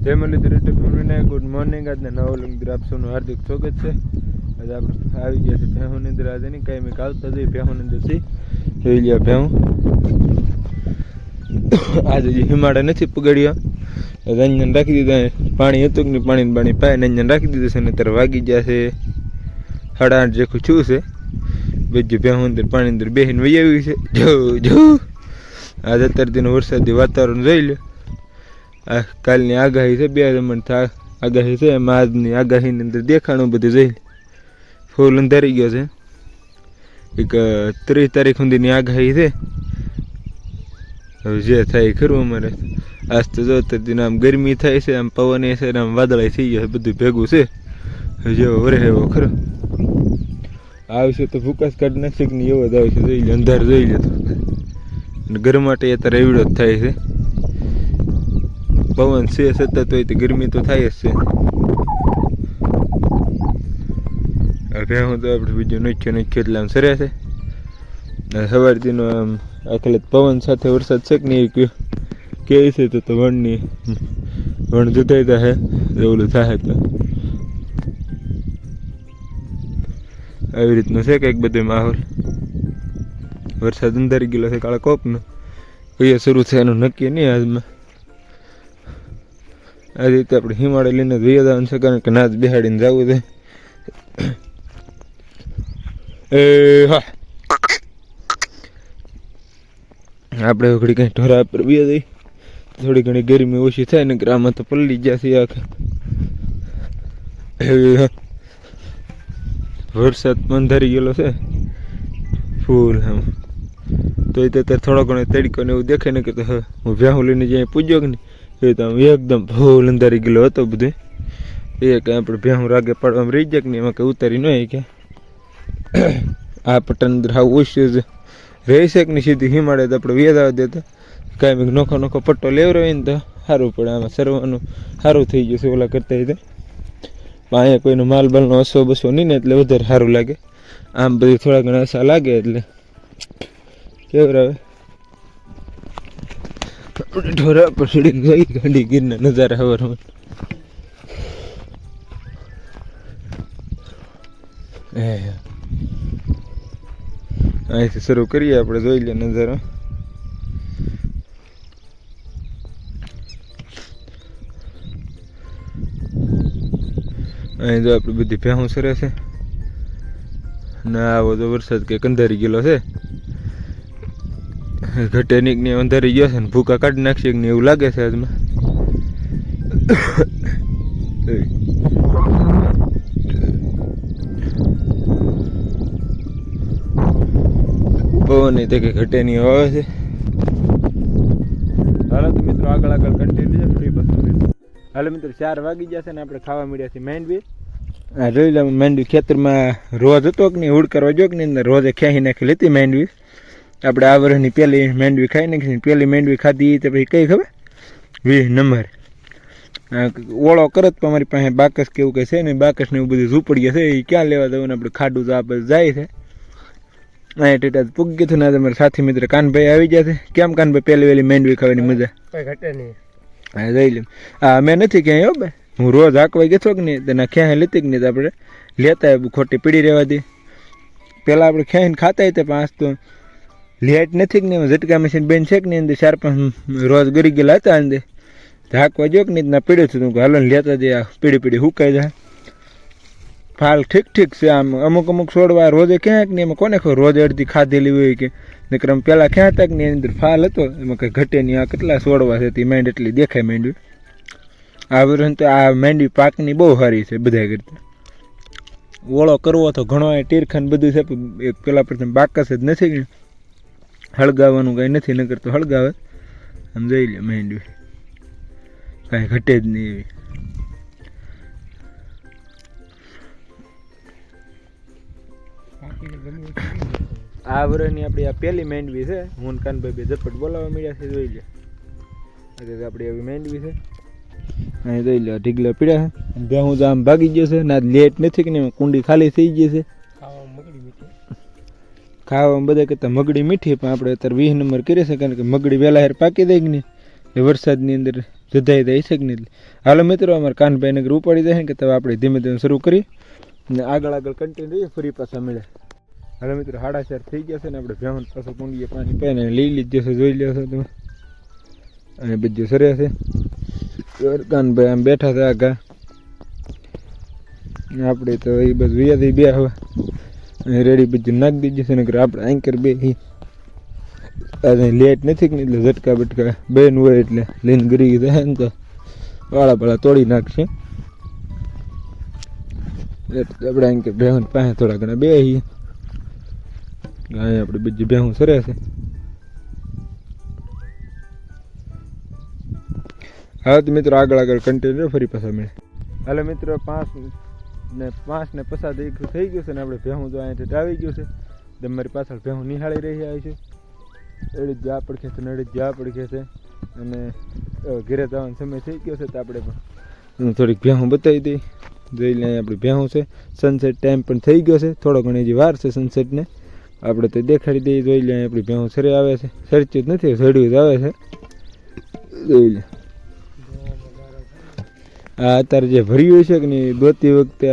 Muralidhar YouTube ફેમિલીને good morning આજના નવો લોક અંદર આપ હાર્દિક સ્વાગત છે. આજે આપણે આવી ગયા છે ભેહું અંદર આજે નહીં, કાંઈ મેં આવતા જઈએ ભેહું અંદરથી જોઈ લ્યો ભેહું. આજે જે હિમાડા નથી પગડ્યો. રંજન રાખી દીધા પાણી હતું કે નહીં? પાણી પાણી પાય રંજન રાખી દીધું છે ને ત્યારે વાગી ગયા છે. સાડા આઠ જેખું છું છે. બીજું ભેહું અંદર, પાણી અંદર બેહીને વહી આવ્યું છે. જો જો. આજે અત્યારે તેનું વરસાદી વાતાવરણ જોઈ લો આ કાલની આગાહી છે, બે રમણ થાય આગાહી છે, એમાં આજની આગાહીની અંદર દેખાણું બધું જોઈ ફૂલ અંધારી ગયો છે. એક ત્રીસ તારીખ સુધીની આગાહી છે. હવે જે થાય ખરું અમારે. આજ તો જો અત્યારે આમ ગરમી થાય છે, આમ પવન એ છે આમ વાદળાય થઈ ગયા બધું ભેગું છે. જેવો વરે એવો ખરો. આવશે તો ભૂકાશ કાઢી નાખશે કે એવો જ આવશે, જોઈ લે, અંધાર જોઈ લે તો. ગરમાટે અત્યારે એવડો જ થાય છે. પવન છે સતત હોય તો ગરમી તો થાય જ છે. હવે હું તો આપણે બીજું નખ્યો નખ્યો એટલે આમ સરે છે. સવારથીનો આમ આખલે પવન સાથે વરસાદ છે કે નહીં કે- છે તો તો વણની, વણ જુદાઈ થાય એવું થાય તો. આવી રીતનું છે કંઈક બધું માહોલ. વરસાદ અંધારી ગયેલો છે કાળા કોપનો. કહીએ શરૂ છે એનું નક્કી નહીં આજમાં. આ રીતે આપણે હિમાલય લઈને જઈએ જવાનું છે, કારણ કે નાચ બિહાડીને જવું છે. એ, હા. આપણે ઘડી કંઈ ઢોરા પર બે જઈ થોડી ઘણી ગરમી ઓછી થાય ને આમાં તો પલ્લી ગયા છે આખે. વરસાદ પણ ધરી ગયેલો છે. ફૂલ આમ. તો એ તો થોડો ઘણો તડકો ને એવું દેખાય ને કે હું ભ્યાહું લઈને જ્યાં પૂજ્યો કે નહીં? એ તો એકદમ ફૂલ અંધારી ગયેલો હતો બધું. એ કે આપણે ભ્યાહું રાગે પાડવામાં રહી જાય કે નહીં? એમાં કંઈ ઉતારી નહીં કે. આ પટન હાવ ઓછું જ રહી શકે ને સીધી હિમાડે તો આપણે વેદાવા દેતા કાંઈ નોખો નોખો પટ્ટો લેવડાવીએ ને તો સારું પડે. આમાં સરવાનું સારું થઈ ગયું છે ઓલા કરતા રીતે અહીંયા કોઈનો માલ બાલનો અસો બસો નહીં ને એટલે વધારે સારું લાગે. આમ બધું થોડા ઘણા અસા લાગે એટલે. કેવું આવે આપણે ઢોરા ચડીને ગઈ, ગાડી ગીરના નજારા આવવાનો હવાર એ અહીંથી શરૂ કરીએ આપણે, જોઈ લઈએ નજારો. અહીં જો આપણે બધી ભેહું સરે છે. ના આવો તો વરસાદ કે કંધારી ગયેલો છે. ઘટે નીક ને અંધારી ગયો છે ને ભૂકા કાઢી નાખશે ને એવું લાગે છે આજમાં. પવન તે કે ઘટે નહીં આવે છે. હાલો તો મિત્રો, આગળ આગળ કન્ટિન્યુ ફ્રી બસ હાલો મિત્રો, ચાર વાગી ગયા છે ને આપણે ખાવા મળ્યા છીએ મેન્ડવી આ જોઈ લે મેન્ડવી ખેતરમાં રોજ હતો કે નહીં? હુડ કરવા જો કે નહીં રોજે ખેહી નાખી લેતી માંડવી. આપણે આ વર્ષની પહેલી મેંડવી ખાઈ નાખી પહેલી મેંડવી ખાધી તો પછી કઈ ખબર? વીસ નંબર. ઓળો કરત પણ અમારી પાસે બાકસ કેવું કે છે ને બાકસ ને એવું બધું ઝૂંપડીએ છે એ ક્યાં લેવા જવું ને આપણે ખાડું તો આપણે જાય છે. અહીંયા ટેટા પૂગ ગયું હતું ને તમારા સાથી મિત્ર કાનભાઈ આવી ગયા છે. કેમ કાનભાઈ પહેલી વહેલી મેંડવી ખાવાની મજા? કઈ ઘટે નહીં. હા જઈ લે હા મેં નથી ક્યાંય હો બે હું રોજ હાંકવા ગયો કે નહીં તેના ક્યાંય લેતી કે નહીં આપણે લેતા ખોટી પીડી રહેવા દે. પહેલાં આપણે ક્યાંય ખાતા હતા પણ આજ તો લેટ નથી નહીં? ઝટકા મશીન બેન છે કે નહીં? અંદર ચાર પાંચ રોજ ગરી ગયેલા હતા અંદર ધાકવા જો કે નહીં? ના પીડ્યું હતું હાલો લેતા જઈએ. પીડી પીડી હુકાઈ જાય. ફાલ ઠીક ઠીક છે આમ. અમુક અમુક છોડવા રોજે ક્યાંક નહીં? એમાં કોને ખબર? રોજ અડધી ખાધેલી હોય કે? નકર આમ પહેલાં ક્યાં હતા કે નહીં? અંદર ફાલ હતો. એમાં કંઈ ઘટે નહીં. આ કેટલા છોડવા છે? તે માંડ એટલી દેખાય માંડવી. આ વર્ષ તો આ માંડવી પાકની બહુ સારી છે બધા કરતાં. ઓળો કરવો તો ઘણો એ તીરખાન બધું છે, પણ એક પેલા પ્રથમ બાકસ જ નથી હળગાવવાનું કાંઈ નથી, નકર તો હળગાવે. આમ જોઈ લે મેંડવી કાંઈ ઘટે જ નહીં એવી. આ વર્ષની આપણી આ પહેલી મેંડવી છે. હું કાનભાઈ બે ઝપટ બોલાવવા મળ્યા છે, જોઈ લે. એટલે આપણી આવી મેંડવી છે. અહીં જોઈ લે ઢીગલા પીડ્યા છે. હું તો આમ ભાગી ગયો છે, ના લેટ નથી કે નહીં, કુંડી ખાલી થઈ ગઈ છે. ખાવામાં બધા કરતાં મગડી મીઠી, પણ આપણે અત્યારે વીસ નંબર કરી છે કારણ કે મગડી વહેલા હેર પાકી દઈ નહીં? એ વરસાદની અંદર જધાઈ દઈ છે કે નહીં? એટલે. હાલો મિત્રો, અમારે કાનભાઈ નગર ઉપાડી દે ને કે તમે આપણે ધીમે ધીમે શરૂ કરી ને આગળ આગળ કન્ટિન્યુ રહીએ, ફરી પાછા મળે. હાલો મિત્રો સાડા ચાર થઈ ગયા છે ને આપણે ભેહન પાછો કુંડીએ પાણી પાઈને લઈ લીધું છે, જોઈ લ્યો છો તમે? અને બધું સરે છે. કાનભાઈ આમ બેઠા છે આગા આપણે તો એ બધું વ્યાધી બે હવે રેડી બીજું નાખી દીધી છે, નકર આપણે આંકર બે લેટ નથી ને એટલે ઝટકા બટકા બેન હોય એટલે લઈને ગરી જાય ને તો વાળા પાળા તોડી નાખશે. આપણે આંકર બેહું પાસે થોડા ઘણા બે અહીંયા આપણે બીજું બેહું સરે છે. હા તો મિત્રો આગળ આગળ કન્ટિન્યુ ફરી પાછા મળે હાલો મિત્રો, પાંચ ને પાંચ ને પસાર એક થઈ ગયું છે ને આપણે ભેહું તો અહીંયાથી આવી ગયું છે. તમારી પાછળ ભેહું નિહાળી રહ્યા છે. એડી જ્યાં પડખે છે ને એડી જ્યાં પડખે છે. અને ઘેરે જવાનો સમય થઈ ગયો છે તો આપણે પણ થોડીક ભેહું બતાવી દઈ. જોઈ લઈએ આપણી ભેહું છે. સનસેટ ટાઈમ પણ થઈ ગયો છે. થોડો ઘણી હજી વાર છે સનસેટને આપણે તો દેખાડી દઈએ. જોઈ લઈએ આપણી ભેહું સરે આવે છે. સરચ્યું નથી સડ્યું જ આવે છે. જોઈ લે આ અત્યારે જે ભર્યું છે કે નહીં દોતી વખતે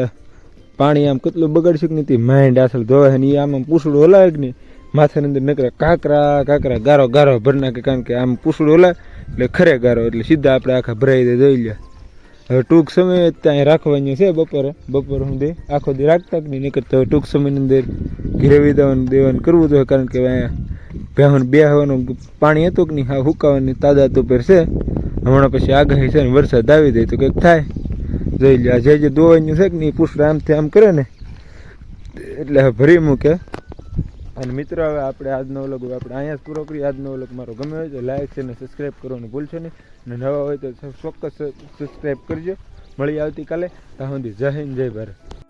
પાણી આમ કેટલું બગડશે કે નહીં, તે માઇન્ડ આસલ ધોવે ને એ આમ પૂછડું હલાવે કે નહીં માથાની અંદર નકરા કાંકરા કાંકરા, ગારો ગારો ભરી નાખે કારણ કે આમ પૂછડું હલાવે, એટલે ખરે ગારો, એટલે સીધા આપણે આખા ભરાઈ દે જોઈ લે. હવે ટૂંક સમયે જ ત્યાં રાખવાની છે બપોરે, બપોર સુધી આખો દી રાખતા કે નહીં નીકળતા હવે ટૂંક સમયની અંદર ઘેરવી દેવાનું દેવાનું કરવું જોઈએ કારણ કે અહીંયા ભેહન બે પાણી હતું કે નહીં, હા હુકાવાની તાદાત ઉપર છે. હમણાં પછી આગાહી છે ને વરસાદ આવી જાય તો કંઈક થાય. જોઈ લે જે જે દોવાનું છે કે નહીં પુષ્ટ આમથી આમ કરે ને, એટલે ભરી મૂકે. અને મિત્રો, હવે આપણે આજનો વ્લોગ આપણે અહીંયા જ પૂરો કરીએ. આજનો વ્લોગ મારો ગમે હોય તો લાઈક છે ને સબસ્ક્રાઈબ કરવાનું ભૂલશો નહીં. અને નવા હોય તો ચોક્કસ સબસ્ક્રાઈબ કરજો. મળી આવતીકાલે. ત્યાં સુધી જય હિન્દ, જય ભારત.